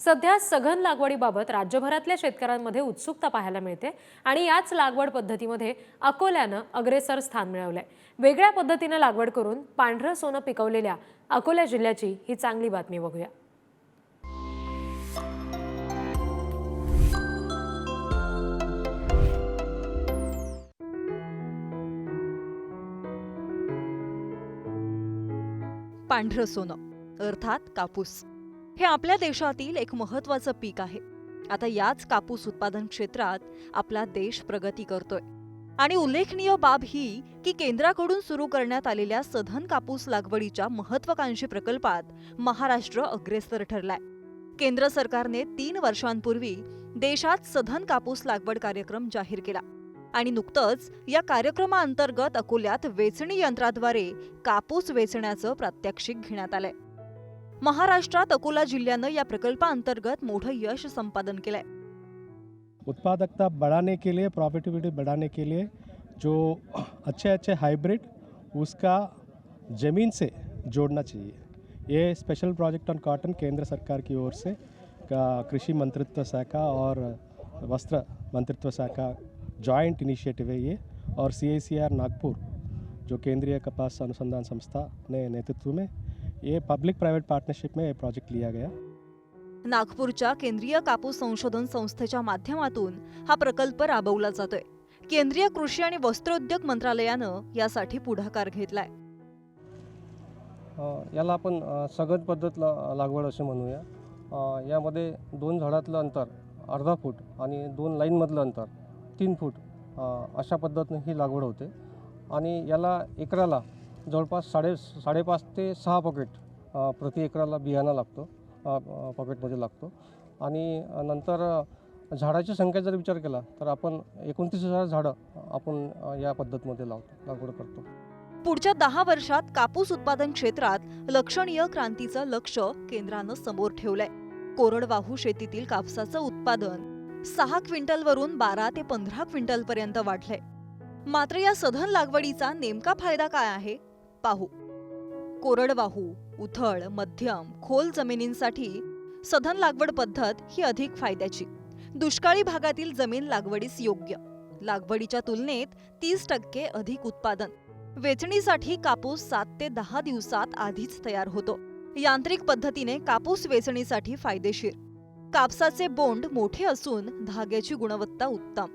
सध्या सघन लागवडीबाबत राज्यभरातल्या शेतकऱ्यांमध्ये उत्सुकता पाहायला मिळते आणि याच लागवड पद्धतीमध्ये अकोल्यानं अग्रेसर स्थान मिळवलंय. वेगळ्या पद्धतीनं लागवड करून पांढरं सोनं पिकवलेल्या अकोला जिल्ह्याची ही चांगली बातमी बघूया. पांढरं सोनं अर्थात कापूस. हे आपल्या देशातील एक महत्वाचं पीक आहे. आता याच कापूस उत्पादन क्षेत्रात आपला देश प्रगती करतोय. आणि उल्लेखनीय बाब ही की केंद्राकडून सुरू करण्यात आलेल्या सधन कापूस लागवडीच्या महत्वाकांक्षी प्रकल्पात महाराष्ट्र अग्रेसर ठरलाय. केंद्र सरकारने तीन वर्षांपूर्वी देशात सधन कापूस लागवड कार्यक्रम जाहीर केला. आणि नुकतंच या कार्यक्रमाअंतर्गत अकोल्यात वेचणी यंत्राद्वारे कापूस वेचण्याचं प्रात्यक्षिक घेण्यात आलंय. महाराष्ट्रात अकोला जिल्ह्यानं या प्रकल्पाअंतर्गत मोठं यश संपादन केलंय. उत्पादकता बढ़ाने के लिए प्रॉफिटेबिलिटी बढ़ाने के लिए जो अच्छे अच्छे हाइब्रिड उसका ज़मीन से जोड़ना चाहिए। ये स्पेशल प्रोजेक्ट ऑन कॉटन केंद्र सरकार की ओर से का कृषी मंत्रित्व शाखा और वस्त्र मंत्रित्व शाखा जॉइंट इनिशिएटिव है ये। और सी नागपुर जो केंद्रीय कपास अनुसंधान संस्था ने नेतृत्व में ये पब्लिक प्राइवेट पार्टनरशिप में ये प्रोजेक्ट लिया गया। नागपूरच्या केंद्रीय कापूस संशोधन संस्थेच्या माध्यमातून हा प्रकल्प राबवला जातोय. केंद्रीय कृषी आणि वस्त्रोद्योग मंत्रालयानं यासाठी पुढाकार घेतलाय. याला आपण अ, सगत पद्धत लागवड असे म्हणूया. यामध्ये दोन झाडातलं अंतर अर्धा फूट आणि दोन लाईनमधलं अंतर तीन फूट अशा पद्धतीने ही लागवड होते. आणि याला एकराला जवळपास साडे साडेपाच ते सहा पॉकेट प्रति एकराला बियाणं लागतो. पॉकेटमध्ये लागतो. आणि नंतर झाडाची संख्या जर विचार केला तर आपण एकोणतीस हजार झाडं आपण या पद्धतीमध्ये लावतो लागवड करतो. पुढच्या दहा वर्षात कापूस उत्पादन क्षेत्रात लक्षणीय क्रांतीचं लक्ष केंद्रानं समोर ठेवलंय. कोरडवाहू शेतीतील कापसाचं उत्पादन सहा क्विंटलवरून बारा ते पंधरा क्विंटलपर्यंत वाढलंय. मात्र या सधन लागवडीचा नेमका फायदा काय आहे? पाहू. कोरडवाहू उथळ मध्यम खोल जमिनींसाठी सधन लागवड पद्धत ही अधिक फायद्याची. दुष्काळी भागातील जमीन लागवडीस योग्य. लागवडीच्या तुलनेत तीस टक्के अधिक उत्पादन. वेचणीसाठी कापूस सात ते दहा दिवसात आधीच तयार होतो. यांत्रिक पद्धतीने कापूस वेचणीसाठी फायदेशीर. कापसाचे बोंड मोठे असून धाग्याची गुणवत्ता उत्तम.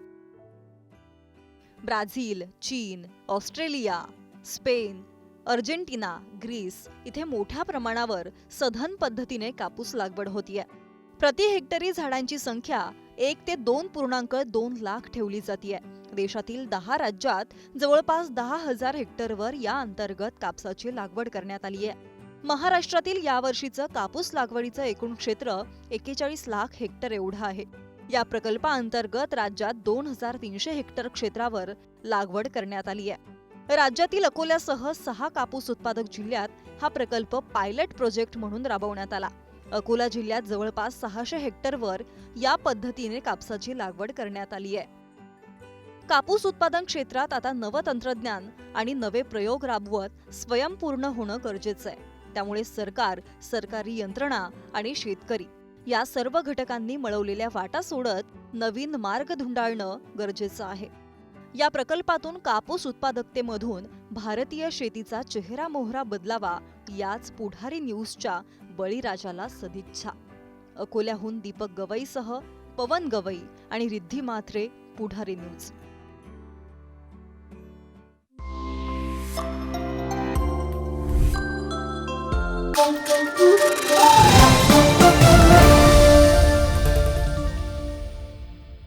ब्राझील चीन ऑस्ट्रेलिया स्पेन अर्जेंटिना ग्रीस इथे मोठ्या प्रमाणावर सधन पद्धतीने कापूस लागवड होतीये. प्रति हेक्टरी झाडांची संख्या एक ते दोन पूर्णांक दोन लाख ठेवली जातीये. देशातील दहा राज्यात जवळपास दहा हजार हेक्टरवर या अंतर्गत कापसाची लागवड करण्यात आली आहे महाराष्ट्रातील यावर्षीचं कापूस लागवडीचं एकूण क्षेत्र एक्केचाळीस लाख हेक्टर एवढं आहे. या प्रकल्पाअंतर्गत राज्यात दोन हजार तीनशे हेक्टर क्षेत्रावर लागवड करण्यात आली आहे राज्यातील अकोल्यासह सहा कापूस उत्पादक जिल्ह्यात हा प्रकल्प पायलट प्रोजेक्ट म्हणून राबवण्यात आला. अकोला जिल्ह्यात जवळपास सहाशे हेक्टरवर या पद्धतीने कापसाची लागवड करण्यात आली आहे. कापूस उत्पादन क्षेत्रात आता नवं तंत्रज्ञान आणि नवे प्रयोग राबवत स्वयंपूर्ण होणं गरजेचं आहे. त्यामुळे सरकार सरकारी यंत्रणा आणि शेतकरी या सर्व घटकांनी मिळवलेल्या वाटा सोडत नवीन मार्ग धुंडाळणं गरजेचं आहे. या प्रकल्पातून कापूस उत्पादकतेमधून भारतीय शेतीचा चेहरा मोहरा बदलावा याच पुढारी न्यूजच्या बळीराजाला सदिच्छा अकोल्याहून दीपक गवईसह पवन गवई आणि Riddhi Mathre Pudhari news